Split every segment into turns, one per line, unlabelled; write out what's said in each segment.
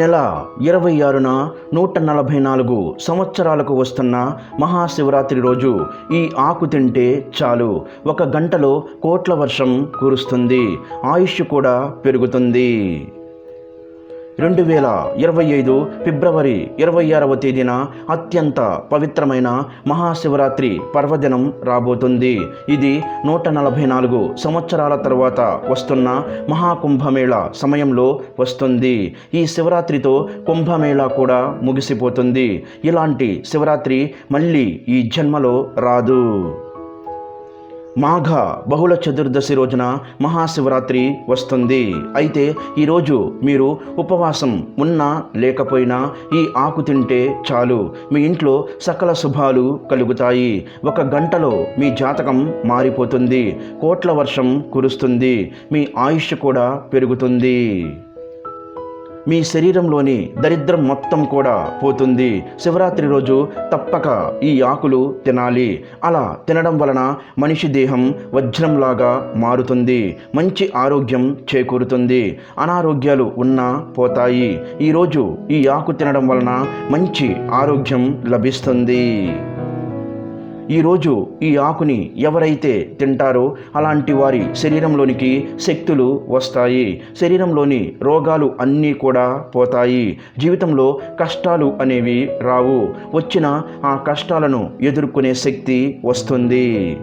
నెల ఇరవై ఆరున నూట నలభై నాలుగు సంవత్సరాలకు వస్తున్న మహాశివరాత్రి రోజు ఈ ఆకు తింటే చాలు. ఒక గంటలో కోట్ల వర్షం కురుస్తుంది. ఆయుష్ కూడా పెరుగుతుంది. రెండు వేల ఇరవై ఐదు ఫిబ్రవరి ఇరవై ఆరవ తేదీన అత్యంత పవిత్రమైన మహాశివరాత్రి పర్వదినం రాబోతుంది. ఇది నూట నలభై నాలుగు సంవత్సరాల తర్వాత వస్తున్న మహాకుంభమేళ సమయంలో వస్తుంది. ఈ శివరాత్రితో కుంభమేళా కూడా ముగిసిపోతుంది. ఇలాంటి శివరాత్రి మళ్ళీ ఈ జన్మలో రాదు. మాఘ బహుళ చతుర్దశి రోజున మహాశివరాత్రి వస్తుంది. అయితే ఈరోజు మీరు ఉపవాసం ఉన్నా లేకపోయినా ఈ ఆకు తింటే చాలు. మీ ఇంట్లో సకల శుభాలు కలుగుతాయి. ఒక గంటలో మీ జాతకం మారిపోతుంది. కోట్ల వర్షం కురుస్తుంది. మీ ఆయుష్ కూడా పెరుగుతుంది. మీ శరీరంలోని దరిద్రం మొత్తం కూడా పోతుంది. శివరాత్రి రోజు తప్పక ఈ ఆకులు తినాలి. అలా తినడం వలన మనిషి దేహం వజ్రంలాగా మారుతుంది. మంచి ఆరోగ్యం చేకూరుతుంది. అనారోగ్యాలు ఉన్నా పోతాయి. ఈరోజు ఈ ఆకు తినడం వలన మంచి ఆరోగ్యం లభిస్తుంది. ఈరోజు ఈ ఆకుని ఎవరైతే తింటారో అలాంటి వారి శరీరంలోనికి శక్తులు వస్తాయి. శరీరంలోని రోగాలు అన్నీ కూడా పోతాయి. జీవితంలో కష్టాలు అనేవి రావు. వచ్చిన ఆ కష్టాలను ఎదుర్కొనే శక్తి వస్తుంది.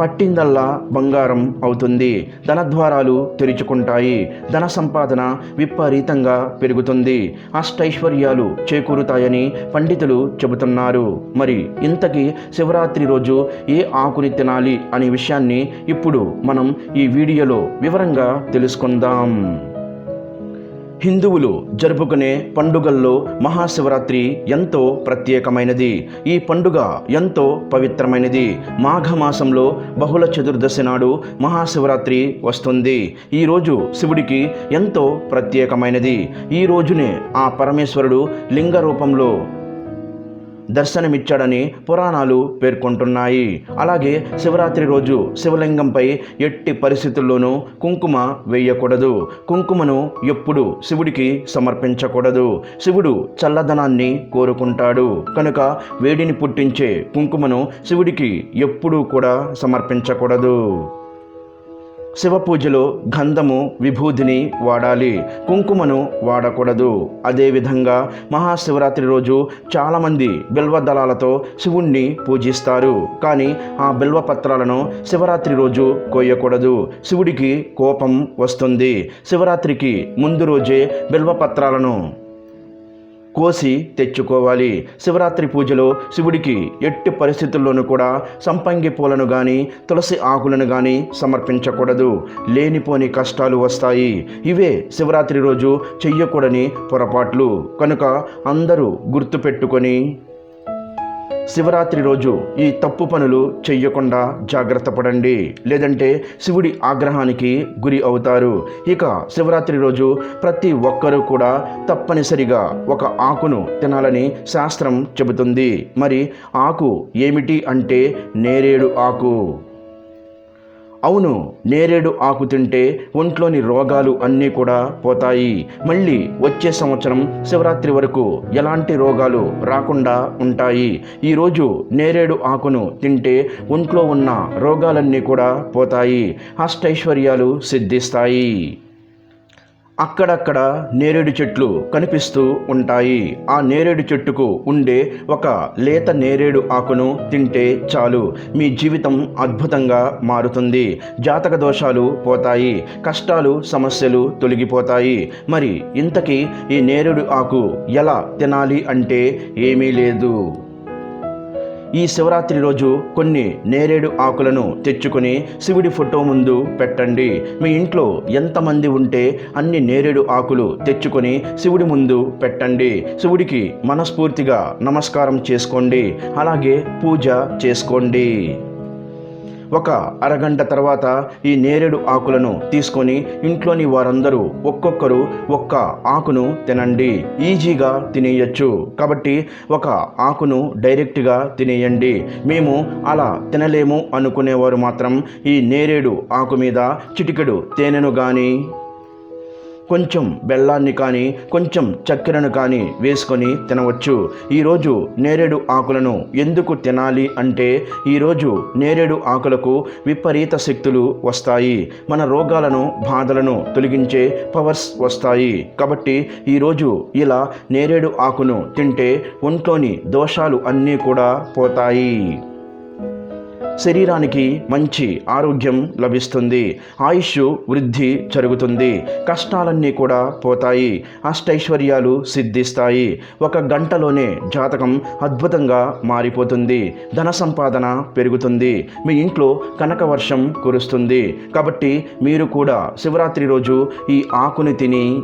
పట్టిందల్లా బంగారం అవుతుంది. ధనద్వారాలు తెరుచుకుంటాయి. ధన సంపాదన విపరీతంగా పెరుగుతుంది. అష్టైశ్వర్యాలు చేకూరుతాయని పండితులు చెబుతున్నారు. మరి ఇంతకీ శివరాత్రి రోజు ఏ ఆకుని తినాలి అనే విషయాన్ని ఇప్పుడు మనం ఈ వీడియోలో వివరంగా తెలుసుకుందాం. హిందువులు జరుపుకునే పండుగల్లో మహాశివరాత్రి ఎంతో ప్రత్యేకమైనది. ఈ పండుగ ఎంతో పవిత్రమైనది. మాఘమాసంలో బహుళ చతుర్దశి నాడు మహాశివరాత్రి వస్తుంది. ఈరోజు శివుడికి ఎంతో ప్రత్యేకమైనది. ఈ రోజునే ఆ పరమేశ్వరుడు లింగ రూపంలో దర్శనమిచ్చాడని పురాణాలు పేర్కొంటున్నాయి. అలాగే శివరాత్రి రోజు శివలింగంపై ఎట్టి పరిస్థితుల్లోనూ కుంకుమ వేయకూడదు. కుంకుమను ఎప్పుడు శివుడికి సమర్పించకూడదు. శివుడు చల్లదనాన్ని కోరుకుంటాడు. కనుక వేడిని పుట్టించే కుంకుమను శివుడికి ఎప్పుడూ కూడా సమర్పించకూడదు. శివ పూజలో గంధము విభూతిని వాడాలి. కుంకుమను వాడకూడదు. అదేవిధంగా మహాశివరాత్రి రోజు చాలామంది బిల్వ దళాలతో శివుణ్ణి పూజిస్తారు. కానీ ఆ బిల్వ పత్రాలను శివరాత్రి రోజు కోయకూడదు. శివుడికి కోపం వస్తుంది. శివరాత్రికి ముందు రోజే బిల్వ పత్రాలను కోసి తెచ్చుకోవాలి. శివరాత్రి పూజలో శివుడికి ఎట్టి పరిస్థితుల్లోనూ కూడా సంపంగి పూలను కానీ తులసి ఆకులను కానీ సమర్పించకూడదు. లేనిపోని కష్టాలు వస్తాయి. ఇవే శివరాత్రి రోజు చెయ్యకూడని పొరపాట్లు. కనుక అందరూ గుర్తుపెట్టుకొని శివరాత్రి రోజు ఈ తప్పు పనులు చెయ్యకుండా జాగ్రత్త పడండి. లేదంటే శివుడి ఆగ్రహానికి గురి అవుతారు. ఇక శివరాత్రి రోజు ప్రతి ఒక్కరూ కూడా తప్పనిసరిగా ఒక ఆకును తినాలని శాస్త్రం చెబుతుంది. మరి ఆకు ఏమిటి అంటే నేరేడు ఆకు. అవును నేరేడు ఆకు తింటే ఒంట్లోని రోగాలు అన్నీ కూడా పోతాయి. మళ్ళీ వచ్చే సంవత్సరం శివరాత్రి వరకు ఎలాంటి రోగాలు రాకుండా ఉంటాయి. ఈరోజు నేరేడు ఆకును తింటే ఒంట్లో ఉన్న రోగాలన్నీ కూడా పోతాయి. అష్టైశ్వర్యాలు సిద్ధిస్తాయి. అక్కడక్కడ నేరేడు చెట్లు కనిపిస్తూ ఉంటాయి. ఆ నేరేడు చెట్టుకు ఉండే ఒక లేత నేరేడు ఆకును తింటే చాలు. మీ జీవితం అద్భుతంగా మారుతుంది. జాతక దోషాలు పోతాయి. కష్టాలు సమస్యలు తొలగిపోతాయి. మరి ఇంతకీ ఈ నేరేడు ఆకు ఎలా తినాలి అంటే ఏమీ లేదు. ఈ శివరాత్రి రోజు కొన్ని నేరేడు ఆకులను తెచ్చుకొని శివుడి ఫోటో ముందు పెట్టండి. మీ ఇంట్లో ఎంతమంది ఉంటే అన్ని నేరేడు ఆకులు తెచ్చుకొని శివుడి ముందు పెట్టండి. శివుడికి మనస్ఫూర్తిగా నమస్కారం చేసుకోండి. అలాగే పూజ చేసుకోండి. ఒక అరగంట తర్వాత ఈ నేరేడు ఆకులను తీసుకొని ఇంట్లోని వారందరూ ఒక్కొక్కరు ఒక్క ఆకును తినండి. ఈజీగా తినేయచ్చు. కాబట్టి ఒక ఆకును డైరెక్ట్గా తినేయండి. మేము అలా తినలేము అనుకునేవారు మాత్రం ఈ నేరేడు ఆకు మీద చిటికెడు తేనెను కానీ కొంచెం బెల్లాన్ని కానీ కొంచెం చక్కెరను కానీ వేసుకొని తినవచ్చు. ఈరోజు నేరేడు ఆకులను ఎందుకు తినాలి అంటే ఈరోజు నేరేడు ఆకులకు విపరీత శక్తులు వస్తాయి. మన రోగాలను బాధలను తొలగించే పవర్స్ వస్తాయి. కాబట్టి ఈరోజు ఇలా నేరేడు ఆకును తింటే ఒంట్లోని దోషాలు అన్నీ కూడా పోతాయి. శరీరానికి మంచి ఆరోగ్యం లభిస్తుంది. ఆయుష్ వృద్ధి జరుగుతుంది. కష్టాలన్నీ కూడా పోతాయి. అష్టైశ్వర్యాలు సిద్ధిస్తాయి. ఒక గంటలోనే జాతకం అద్భుతంగా మారిపోతుంది. ధన సంపాదన పెరుగుతుంది. మీ ఇంట్లో కనక వర్షం కురుస్తుంది. కాబట్టి మీరు కూడా శివరాత్రి రోజు ఈ ఆకుని తిని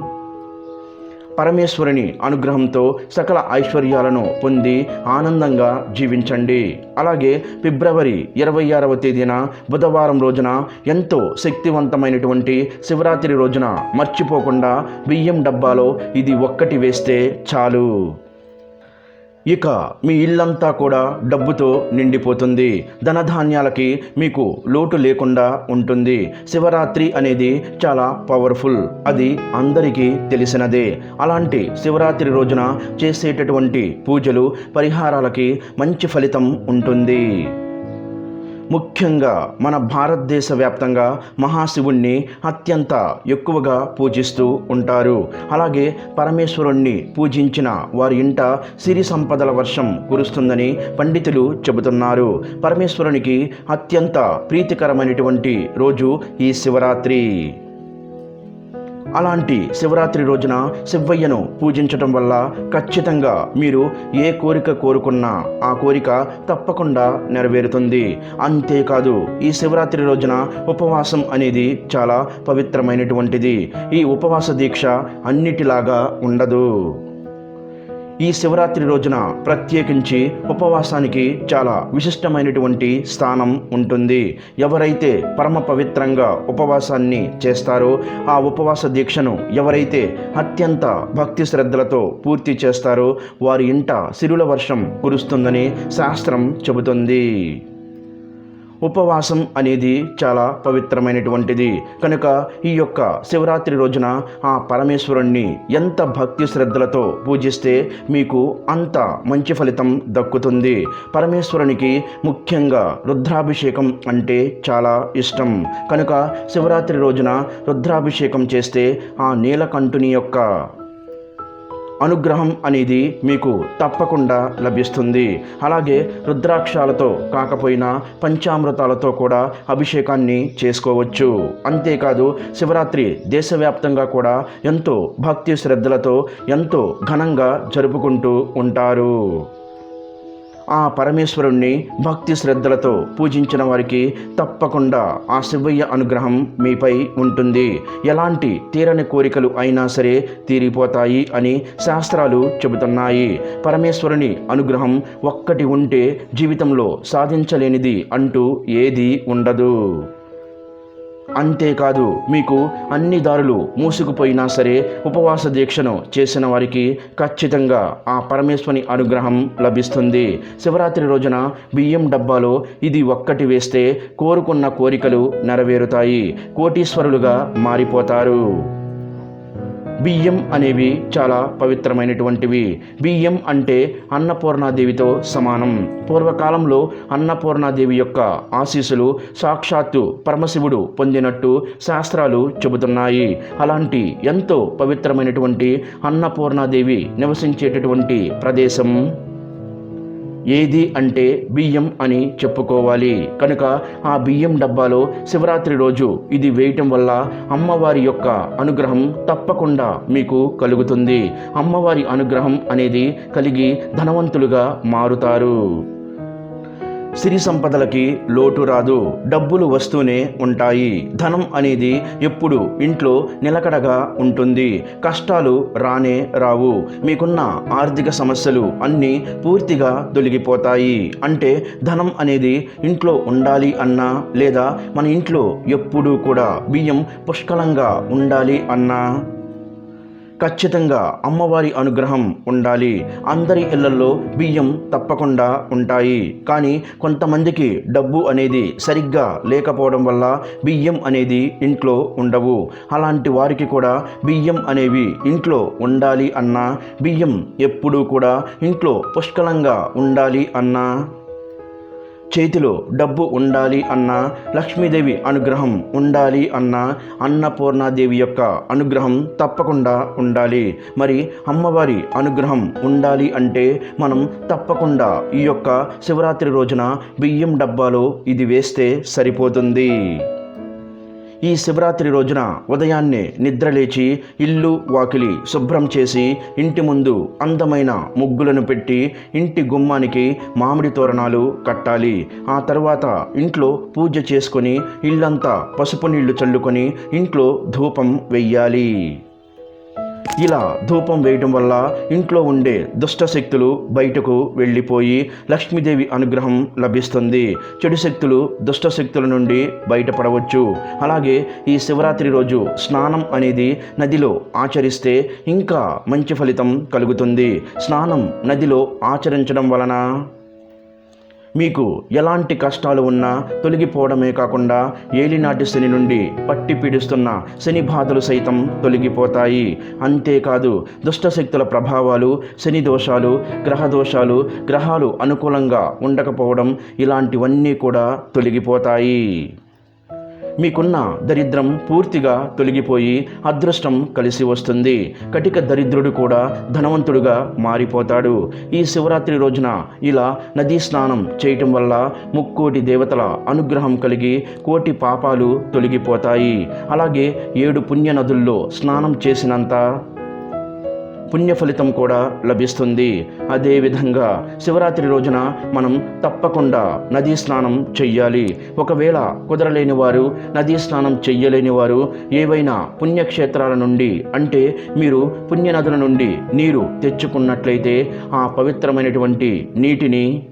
పరమేశ్వరుని అనుగ్రహంతో సకల ఐశ్వర్యాలను పొంది ఆనందంగా జీవించండి. అలాగే ఫిబ్రవరి ఇరవై ఆరవ తేదీన బుధవారం రోజున ఎంతో శక్తివంతమైనటువంటి శివరాత్రి రోజున మర్చిపోకుండా బియ్యం డబ్బాలో ఇది ఒక్కటి వేస్తే చాలు. ఇక మీ ఇల్లంతా కూడా డబ్బుతో నిండిపోతుంది. ధనధాన్యాలకి మీకు లోటు లేకుండా ఉంటుంది. శివరాత్రి అనేది చాలా పవర్ఫుల్ అది అందరికీ తెలిసినదే. అలాంటి శివరాత్రి రోజున చేసేటటువంటి పూజలు పరిహారాలకి మంచి ఫలితం ఉంటుంది. ముఖ్యంగా మన భారతదేశ వ్యాప్తంగా మహాశివుణ్ణి అత్యంత ఎక్కువగా పూజిస్తూ ఉంటారు. అలాగే పరమేశ్వరుణ్ణి పూజించిన వారి ఇంట సిరి సంపదల వర్షం కురుస్తుందని పండితులు చెబుతున్నారు. పరమేశ్వరునికి అత్యంత ప్రీతికరమైనటువంటి రోజు ఈ శివరాత్రి. అలాంటి శివరాత్రి రోజున శివయ్యను పూజించటం వల్ల ఖచ్చితంగా మీరు ఏ కోరిక కోరుకున్నా ఆ కోరిక తప్పకుండా నెరవేరుతుంది. అంతేకాదు ఈ శివరాత్రి రోజున ఉపవాసం అనేది చాలా పవిత్రమైనటువంటిది. ఈ ఉపవాస దీక్ష అన్నిటిలాగా ఉండదు. ఈ శివరాత్రి రోజున ప్రత్యేకించి ఉపవాసానికి చాలా విశిష్టమైనటువంటి స్థానం ఉంటుంది. ఎవరైతే పరమ పవిత్రంగా ఉపవాసాన్ని చేస్తారో ఆ ఉపవాస దీక్షను ఎవరైతే అత్యంత భక్తి శ్రద్ధలతో పూర్తి చేస్తారో వారి ఇంట సిరుల వర్షం కురుస్తుందని శాస్త్రం చెబుతుంది. ఉపవాసం అనేది చాలా పవిత్రమైనటువంటిది. కనుక ఈ యొక్క శివరాత్రి రోజున ఆ పరమేశ్వరుణ్ణి ఎంత భక్తి శ్రద్ధలతో పూజిస్తే మీకు అంత మంచి ఫలితం దక్కుతుంది. పరమేశ్వరునికి ముఖ్యంగా రుద్రాభిషేకం అంటే చాలా ఇష్టం. కనుక శివరాత్రి రోజున రుద్రాభిషేకం చేస్తే ఆ నీలకంఠుని యొక్క అనుగ్రహం అనేది మీకు తప్పకుండా లభిస్తుంది. అలాగే రుద్రాక్షాలతో కాకపోయినా పంచామృతాలతో కూడా అభిషేకాన్ని చేసుకోవచ్చు. అంతేకాదు శివరాత్రి దేశవ్యాప్తంగా కూడా ఎంతో భక్తి శ్రద్ధలతో ఎంతో ఘనంగా జరుపుకుంటూ ఉంటారు. ఆ పరమేశ్వరుణ్ణి భక్తి శ్రద్ధలతో పూజించిన వారికి తప్పకుండా ఆ శివయ్య అనుగ్రహం మీపై ఉంటుంది. ఎలాంటి తీరని కోరికలు అయినా సరే తీరిపోతాయి అని శాస్త్రాలు చెబుతున్నాయి. పరమేశ్వరుని అనుగ్రహం ఒక్కటి ఉంటే జీవితంలో సాధించలేనిది అంటూ ఏదీ ఉండదు. అంతేకాదు మీకు అన్ని దారులు మూసుకుపోయినా సరే ఉపవాస దీక్షను చేసిన వారికి ఖచ్చితంగా ఆ పరమేశ్వని అనుగ్రహం లభిస్తుంది. శివరాత్రి రోజున బియ్యం డబ్బాలో ఇది ఒక్కటి వేస్తే కోరుకున్న కోరికలు నెరవేరుతాయి. కోటీశ్వరులుగా మారిపోతారు. బియ్యం అనేవి చాలా పవిత్రమైనటువంటివి. బియ్యం అంటే అన్నపూర్ణాదేవితో సమానం. పూర్వకాలంలో అన్నపూర్ణాదేవి యొక్క ఆశీస్సులు సాక్షాత్తు పరమశివుడు పొందినట్టు శాస్త్రాలు చెబుతున్నాయి. అలాంటి ఎంతో పవిత్రమైనటువంటి అన్నపూర్ణాదేవి నివసించేటటువంటి ప్రదేశం ఏది అంటే బియ్యం అని చెప్పుకోవాలి. కనుక ఆ బియ్యం డబ్బాలో శివరాత్రి రోజు ఇది వేయటం వల్ల అమ్మవారి యొక్క అనుగ్రహం తప్పకుండా మీకు కలుగుతుంది. అమ్మవారి అనుగ్రహం అనేది కలిగి ధనవంతులుగా మారుతారు. సిరి సంపదలకి లోటు రాదు డబ్బులు వస్తూనే ఉంటాయి. ధనం అనేది ఎప్పుడు ఇంట్లో నిలకడగా ఉంటుంది. కష్టాలు రానే రావు. మీకున్న ఆర్థిక సమస్యలు అన్నీ పూర్తిగా తొలగిపోతాయి. అంటే ధనం అనేది ఇంట్లో ఉండాలి అన్నా లేదా మన ఇంట్లో ఎప్పుడూ కూడా బియ్యం పుష్కలంగా ఉండాలి అన్నా? ఖచ్చితంగా అమ్మవారి అనుగ్రహం ఉండాలి. అందరి ఇళ్ళలో బియ్యం తప్పకుండా ఉంటాయి. కానీ కొంతమందికి డబ్బు అనేది సరిగ్గా లేకపోవడం వల్ల బియ్యం అనేది ఇంట్లో ఉండవు. అలాంటి వారికి కూడా బియ్యం అనేవి ఇంట్లో ఉండాలి అన్నా బియ్యం ఎప్పుడూ కూడా ఇంట్లో పుష్కలంగా ఉండాలి అన్నా చేతిలో డబ్బు ఉండాలి అన్న లక్ష్మీదేవి అనుగ్రహం ఉండాలి అన్న అన్నపూర్ణాదేవి యొక్క అనుగ్రహం తప్పకుండా ఉండాలి. మరి అమ్మవారి అనుగ్రహం ఉండాలి అంటే మనం తప్పకుండా ఈ యొక్క శివరాత్రి రోజున బియ్యం డబ్బాలో ఇది వేస్తే సరిపోతుంది. ఈ శివరాత్రి రోజున ఉదయాన్నే నిద్రలేచి ఇల్లు వాకిలి శుభ్రం చేసి ఇంటి ముందు అందమైన ముగ్గులను పెట్టి ఇంటి గుమ్మానికి మామిడి తోరణాలు కట్టాలి. ఆ తర్వాత ఇంట్లో పూజ చేసుకొని ఇల్లంతా పసుపు నీళ్ళు చల్లుకొని ఇంట్లో ధూపం వెయ్యాలి. ఇలా ధూపం వేయటం వల్ల ఇంట్లో ఉండే దుష్ట శక్తులు బయటకు వెళ్ళిపోయి లక్ష్మీదేవి అనుగ్రహం లభిస్తుంది. చెడు శక్తులు దుష్ట శక్తుల నుండి బయటపడవచ్చు. అలాగే ఈ శివరాత్రి రోజు స్నానం అనేది నదిలో ఆచరిస్తే ఇంకా మంచి ఫలితం కలుగుతుంది. స్నానం నదిలో ఆచరించడం వలన మీకు ఎలాంటి కష్టాలు ఉన్నా తొలగిపోవడమే కాకుండా ఏలినాటి శని నుండి పట్టి పీడిస్తున్న శని బాధలు సైతం తొలగిపోతాయి. అంతేకాదు దుష్టశక్తుల ప్రభావాలు శని దోషాలు గ్రహ దోషాలు గ్రహాలు అనుకూలంగా ఉండకపోవడం ఇలాంటివన్నీ కూడా తొలగిపోతాయి. మీకున్న దరిద్రం పూర్తిగా తొలగిపోయి అదృష్టం కలిసి వస్తుంది. కటిక దరిద్రుడు కూడా ధనవంతుడుగా మారిపోతాడు. ఈ శివరాత్రి రోజున ఇలా నదీ స్నానం చేయటం వల్ల ముక్కోటి దేవతల అనుగ్రహం కలిగి కోటి పాపాలు తొలగిపోతాయి. అలాగే ఏడు పుణ్య నదుల్లో స్నానం చేసినంత పుణ్య ఫలితం కూడా లభిస్తుంది. అదేవిధంగా శివరాత్రి రోజున మనం తప్పకుండా నదీ స్నానం చెయ్యాలి. ఒకవేళ కుదరలేని వారు నదీ స్నానం చెయ్యలేని వారు ఏవైనా పుణ్యక్షేత్రాల నుండి అంటే మీరు పుణ్యనదుల నుండి నీరు తెచ్చుకున్నట్లయితే ఆ పవిత్రమైనటువంటి నీటిని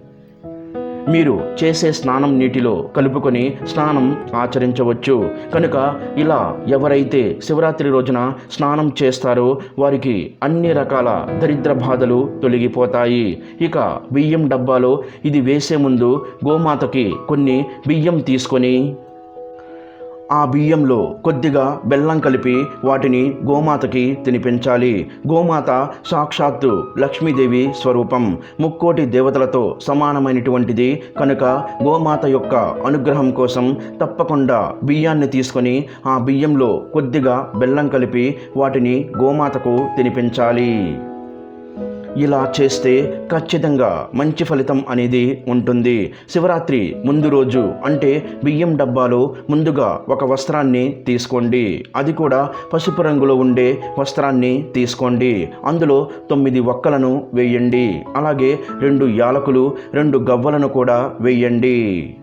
మీరు చేసే స్నానం నీటిలో కలుపుకొని స్నానం ఆచరించవచ్చు. కనుక ఇలా ఎవరైతే శివరాత్రి రోజున స్నానం చేస్తారో వారికి అన్ని రకాల దరిద్ర బాధలు తొలగిపోతాయి. ఇక బియ్యం డబ్బాలో ఇది వేసే ముందు గోమాతకి కొన్ని బియ్యం తీసుకొని ఆ బియ్యంలో కొద్దిగా బెల్లం కలిపి వాటిని గోమాతకి తినిపించాలి. గోమాత సాక్షాత్తు లక్ష్మీదేవి స్వరూపం. ముక్కోటి దేవతలతో సమానమైనటువంటిది. కనుక గోమాత యొక్క అనుగ్రహం కోసం తప్పకుండా బియ్యాన్ని తీసుకొని ఆ బియ్యంలో కొద్దిగా బెల్లం కలిపి వాటిని గోమాతకు తినిపించాలి. ఇలా చేస్తే ఖచ్చితంగా మంచి ఫలితం అనేది ఉంటుంది. శివరాత్రి ముందు రోజు అంటే బియ్యం డబ్బాలో ముందుగా ఒక వస్త్రాన్ని తీసుకోండి. అది కూడా పసుపు రంగులో ఉండే వస్త్రాన్ని తీసుకోండి. అందులో తొమ్మిది ఒక్కలను వేయండి. అలాగే రెండు యాలకులు రెండు గవ్వలను కూడా వేయండి.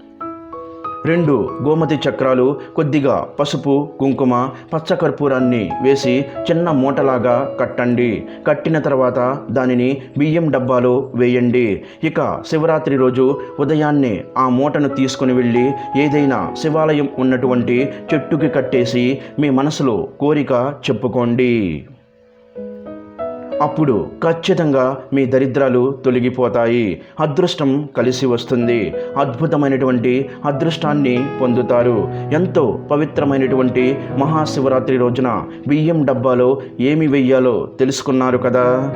రెండు గోమతి చక్రాలు కొద్దిగా పసుపు కుంకుమ పచ్చకర్పూరాన్ని వేసి చిన్న మూటలాగా కట్టండి. కట్టిన తర్వాత దానిని బియ్యం డబ్బాలో వేయండి. ఇక శివరాత్రి రోజు ఉదయాన్నే ఆ మూటను తీసుకుని వెళ్ళి ఏదైనా శివాలయం ఉన్నటువంటి చెట్టుకి కట్టేసి మీ మనసులో కోరిక చెప్పుకోండి. అప్పుడు ఖచ్చితంగా మీ దరిద్రాలు తొలగిపోతాయి. అదృష్టం కలిసి వస్తుంది. అద్భుతమైనటువంటి అదృష్టాన్ని పొందుతారు. ఎంతో పవిత్రమైనటువంటి మహాశివరాత్రి రోజున బియ్యం డబ్బాలో ఏమి వెయ్యాలో తెలుసుకున్నారు కదా?